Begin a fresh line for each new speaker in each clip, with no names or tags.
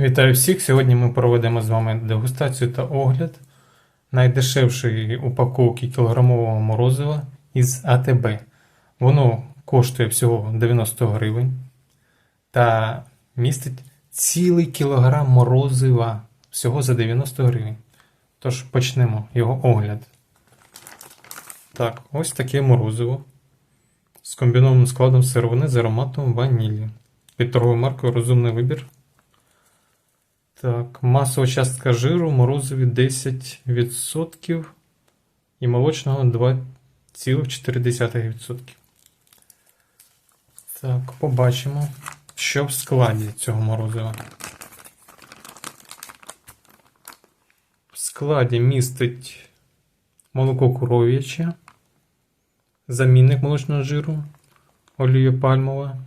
Вітаю всіх! Сьогодні ми проведемо з вами дегустацію та огляд найдешевшої упаковки кілограмового морозива із АТБ. Воно коштує всього 90 гривень та містить цілий кілограм морозива всього за 90 гривень. Тож почнемо його огляд. Так, ось таке морозиво з комбінованим складом сировини з ароматом ванілі. Під торговою маркою Розумний вибір. Так, масова частка жиру в морозиві 10% і молочного 2,4%. Так, побачимо, що в складі цього морозива. В складі містить молоко коров'яче, замінник молочного жиру, олія пальмова,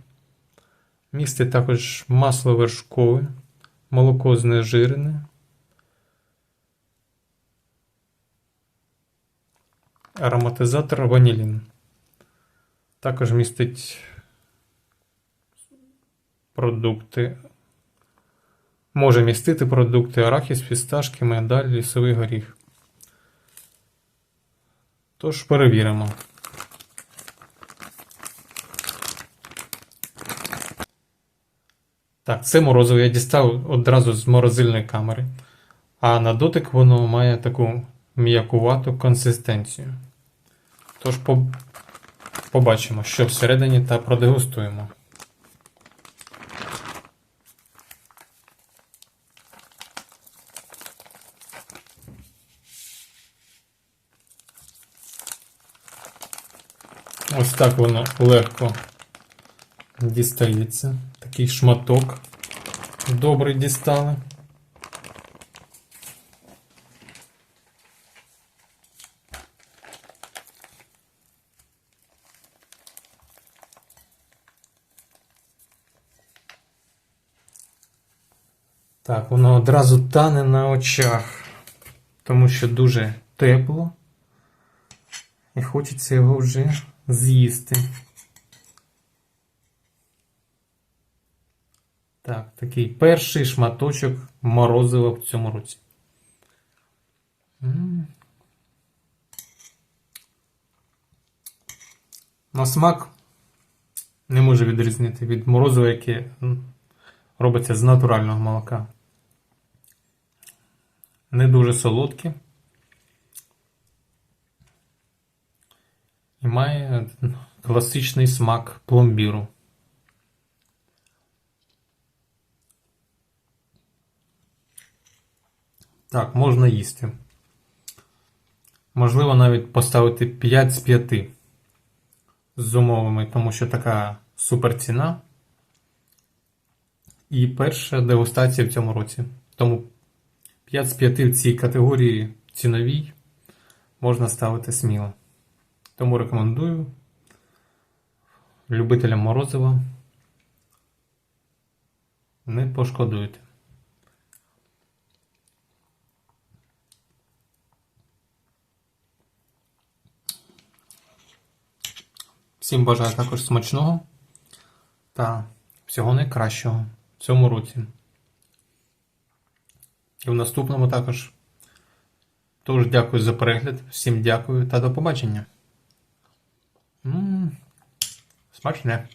містить також масло вершкове молоко знежирене, ароматизатор ванілін. Також містить продукти. Може містити продукти арахіс, фісташки, медаль, лісовий горіх. Тож перевіримо. Так, це морозиво я дістав одразу з морозильної камери. А на дотик воно має таку м'якувату консистенцію. Тож по... побачимо, що всередині та продегустуємо. Ось так воно легко дістається. Такий шматок. Добрий дістали. Так, воно одразу тане на очах, тому що дуже тепло. І хочеться його вже з'їсти. Так, такий перший шматочок морозива в цьому році. На смак не можу відрізнити від морозива, яке робиться з натурального молока. Не дуже солодке. І має класичний смак пломбіру. Так, можна їсти. Можливо, навіть поставити 5 з 5 з умовами, тому що така супер ціна. І перша дегустація в цьому році. Тому 5 з 5 в цій категорії ціновій можна ставити сміло. Тому рекомендую любителям морозива. Не пошкодуєте. Всім бажаю також смачного та всього найкращого в цьому році. І в наступному також. Тож дякую за перегляд, всім дякую та до побачення. М, Смачне.